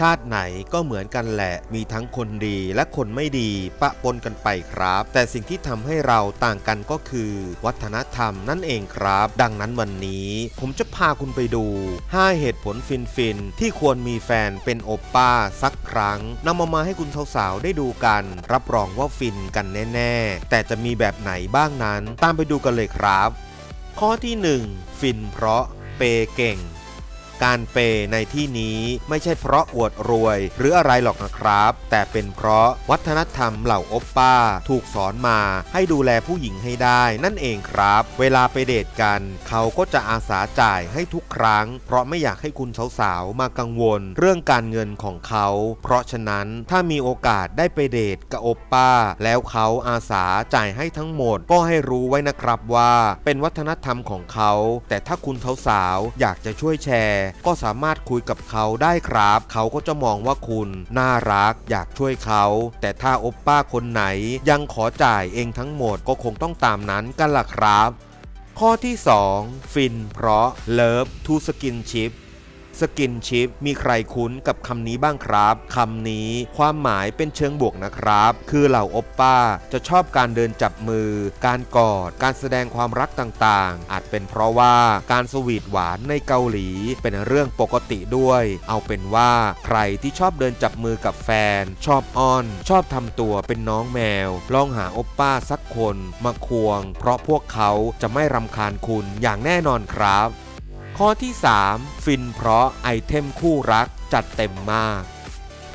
ชาติไหนก็เหมือนกันแหละ มีทั้งคนดีและคนไม่ดีปะปนกันไปครับ แต่สิ่งที่ทำให้เราต่างกันก็คือ วัฒนธรรมนั่นเองครับ ดังนั้นวันนี้ ผมจะพาคุณไปดู 5 เหตุผลฟินๆที่ควรมีแฟนเป็นโอปป้าสักครั้งนำมามาให้คุณสาวๆได้ดูกัน รับรองว่าฟินกันแน่ๆ แต่จะมีแบบไหนบ้างนั้น ตามไปดูกันเลยครับ ข้อที่ 1 ฟินเพราะเปเก่ง การเปย์ในที่นี้ไม่ใช่เพราะอวดรวย หรืออะไรหรอกนะครับ แต่เป็นเพราะวัฒนธรรมเหล่าโอปป้า ถูกสอนมาให้ดูแลผู้หญิงให้ได้นั่นเองครับ เวลาไปเดทกัน เขาก็จะอาสาจ่ายให้ทุกครั้ง เพราะไม่อยากให้คุณสาวๆมากังวล เรื่องการเงินของเขา เพราะฉะนั้นถ้ามีโอกาสได้ไปเดทกับโอปป้า แล้วเขาอาสาจ่ายให้ทั้งหมด ก็ให้รู้ไว้นะครับว่า เป็นวัฒนธรรมของเขา แต่ถ้าคุณสาวๆอยากจะช่วยแชร์ก็สามารถคุยกับเขาได้ครับ เขาก็จะมองว่าคุณ น่ารักอยากช่วยเขา แต่ถ้าโอปป้าคนไหนยังขอจ่ายเองทั้งหมดก็คงต้องตามนั้นกันล่ะครับ ข้อที่ 2 ฟินเพราะเลิฟทูสกินชิ สกินชิปมีใครคุ้นกับคำนี้บ้างครับคำนี้ความหมายเป็นเชิงบวกนะครับ คือเหล่าโอปป้าจะชอบการเดินจับมือ การกอด การแสดงความรักต่างๆ อาจเป็นเพราะว่าการสวีทหวานในเกาหลี เป็นเรื่องปกติด้วย เอาเป็นว่าใครที่ชอบเดินจับมือกับแฟน ชอบอ้อน ชอบทำตัวเป็นน้องแมว ลองหาโอปป้าสักคนมาควง เพราะพวกเขาจะไม่รำคาญคุณอย่างแน่นอนครับ ข้อที่ 3 ฟินเพราะไอเทมคู่รักจัดเต็มมาก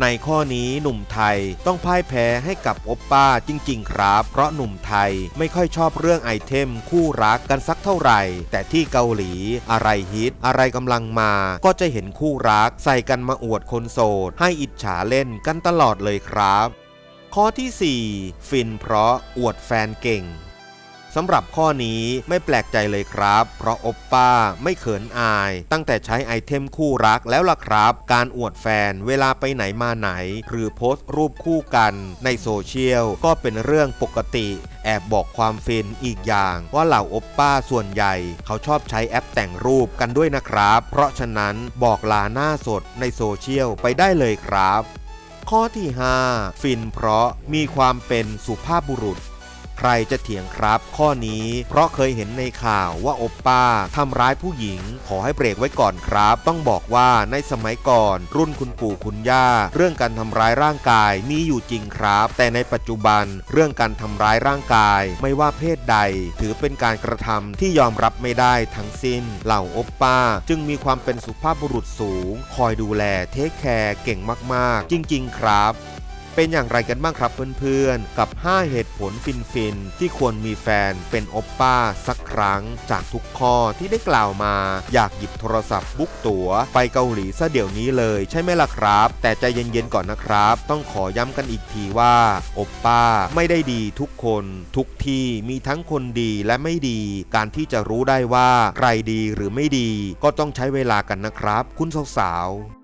ในข้อนี้หนุ่มไทยต้องพ่ายแพ้ให้กับโอปป้าจริง ๆ ครับ เพราะหนุ่มไทยไม่ค่อยชอบเรื่องไอเทมคู่รักกันสักเท่าไหร่ แต่ที่เกาหลีอะไรฮิต อะไรกำลังมา ก็จะเห็นคู่รักใส่กันมาอวดคนโสด ให้อิจฉาเล่นกันตลอดเลยครับ ข้อที่ 4 ฟินเพราะอวดแฟนเก่ง สำหรับข้อนี้ไม่แปลกใจเลยครับ เพราะโอปป้าไม่เขินอาย ตั้งแต่ใช้ไอเทมคู่รักแล้วล่ะครับ การอวดแฟนเวลาไปไหนมาไหน หรือโพสต์รูปคู่กันในโซเชียลก็เป็นเรื่องปกติ แอบบอกความฟินอีกอย่าง ว่าเหล่าโอปป้าส่วนใหญ่ เขาชอบใช้แอปแต่งรูปกันด้วยนะครับ เพราะฉะนั้นบอกลาหน้าสดในโซเชียลไปได้เลยครับ ข้อที่ 5 ฟินเพราะมีความเป็นสุภาพบุรุษ ใครจะเถียงครับ ข้อนี้เพราะเคยเห็นในข่าวว่าโอปป้าทำร้ายผู้หญิง ขอให้เบรกไว้ก่อนครับ ต้องบอกว่าในสมัยก่อน รุ่นคุณปู่คุณย่า เรื่องการทำร้ายร่างกายมีอยู่จริงครับ แต่ในปัจจุบันเรื่องการทำร้ายร่างกาย ไม่ว่าเพศใด ถือเป็นการกระทำที่ยอมรับไม่ได้ทั้งสิ้น เหล่าโอปป้า จึงมีความเป็นสุภาพบุรุษสูง คอยดูแลเทคแคร์เก่งมากๆ จริง ๆ ครับ เป็นอย่างไรกันบ้างครับเพื่อนๆ กับ 5 เหตุผลฟินๆ ที่ควรมีแฟนเป็นโอปป้าสักครั้ง จากทุกข้อที่ได้กล่าวมา อยากหยิบโทรศัพท์บุ๊กตั๋ว ไปเกาหลีซะเดี๋ยวนี้เลยใช่ไหมล่ะครับ แต่ใจเย็นๆก่อนนะครับ ต้องขอย้ำกันอีกทีว่าโอปป้าไม่ได้ดีทุกคน ทุกที่มีทั้งคนดีและไม่ดี การที่จะรู้ได้ว่าใครดีหรือไม่ดี ก็ต้องใช้เวลากันนะครับ คุณสาวๆ